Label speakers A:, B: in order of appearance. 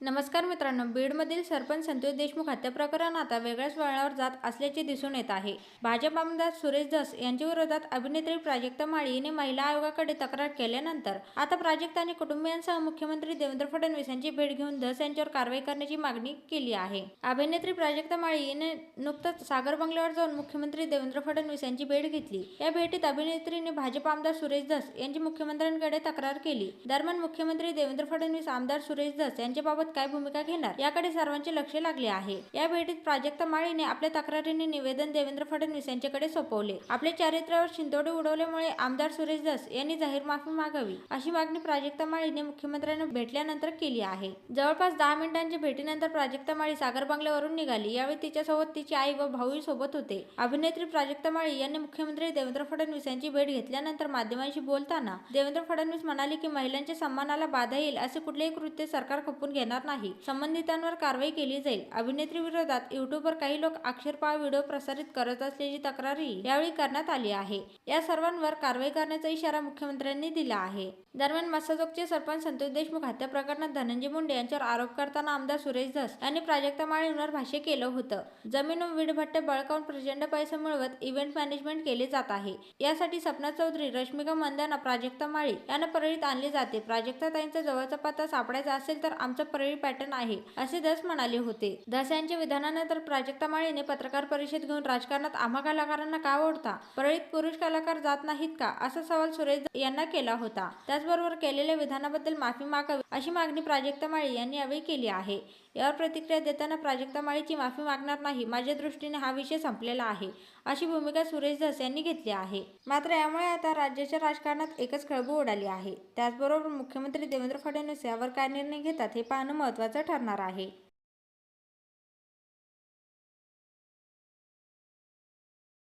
A: नमस्कार मित्रांनो बीडमधील सरपंच संतोष देशमुख हत्या प्रकरण आता वेगळ्याच वळणावर जात असल्याचे दिसून येत आहे. भाजप आमदार सुरेश धस यांच्या विरोधात अभिनेत्री प्राजक्ता माळी यांनी महिला आयोगाकडे तक्रार केल्यानंतर आता प्राजक्ता आणि कुटुंबियांसह मुख्यमंत्री देवेंद्र फडणवीस यांची भेट घेऊन धस यांच्यावर कारवाई करण्याची मागणी केली आहे. अभिनेत्री प्राजक्ता माळी याने नुकतंच सागर बंगल्यावर जाऊन मुख्यमंत्री देवेंद्र फडणवीस यांची भेट घेतली. या भेटीत अभिनेत्रीने भाजप आमदार सुरेश धस यांची मुख्यमंत्र्यांकडे तक्रार केली. दरम्यान मुख्यमंत्री देवेंद्र फडणवीस आमदार सुरेश धस यांच्याबाबत काय भूमिका घेणार याकडे सर्वांचे लक्ष लागले आहे. या भेटीत प्राजक्ता माळीने आपल्या तक्रारीने निवेदन देवेंद्र फडणवीस यांच्याकडे सोपवले. आपल्या चारित्र्यावर शिंदोडे उडवल्यामुळे आमदार सुरेश दास यांनी जाहीर माफी मागावी अशी मागणी प्राजक्ता माळीने मुख्यमंत्र्यांना भेटल्यानंतर केली आहे. जवळपास दहा मिनिटांच्या भेटीनंतर प्राजक्ता माळी सागर बंगल्यावरून निघाली. यावेळी तिच्यासोबत तिची आई व भाऊही सोबत होते. अभिनेत्री प्राजक्ता माळी यांनी मुख्यमंत्री देवेंद्र फडणवीस यांची भेट घेतल्यानंतर माध्यमांशी बोलताना देवेंद्र फडणवीस म्हणाले की महिलांच्या सन्मानाला बाधा येईल असे कुठलेही कृत्य सरकार खपून घेणार नाही. संबंधितांवर कारवाई केली जाईल. अभिनेत्री विरोधात युट्यूबवर काही लोक अक्षरपाळ व्हिडिओ प्रसारित करत असल्याची तक्रारही यावेळी करण्यात आली आहे. या सर्वांवर कारवाई करण्याचा इशारा मुख्यमंत्र्यांनी दिला आहे. दरम्यान मसाजोगचे सरपंच संतोष देशमुख हत्या प्रकरणात धनंजय मुंडे यांच्यावर आरोप करताना आमदार सुरेश धस यांनी प्राजक्ता माळींवर भाष्य केलं होतं. जमीन विडभट्टे बळकावून प्रचंड पैसे मिळवत इव्हेंट मॅनेजमेंट केले जात आहे. यासाठी सपना चौधरी रश्मिका मंदाना प्राजक्ता माळी यांना परळीत आणले जाते. प्राजक्ता ताईंचा जवळचा पत्ता सापडायचा असेल तर आमचा परळी पॅटर्न आहे असे धस म्हणाले होते. धस यांच्या विधानानंतर प्राजक्ता माळीने पत्रकार परिषद घेऊन राजकारणात आम्हा कलाकारांना का ओढता? परळीत पुरुष कलाकार जात नाहीत का? असा सवाल सुरेश यांना केला होता. त्याचबरोबर केलेल्या विधानाबद्दल माफी मागावी अशी मागणी प्राजक्ता माळी यांनी यावेळी केली आहे. यावर प्रतिक्रिया देताना प्राजक्ता माळीची माफी मागणार नाही. माझ्या दृष्टीने हा विषय संपलेला आहे. अशी भूमिका सुरेश धस यांनी घेतली आहे. मात्र यामुळे आता राज्याच्या राजकारणात एकच खळबळ उडाली आहे. त्याचबरोबर मुख्यमंत्री देवेंद्र फडणवीस यावर काय निर्णय घेतात हे पाहणं महत्त्वाचं ठरणार आहे.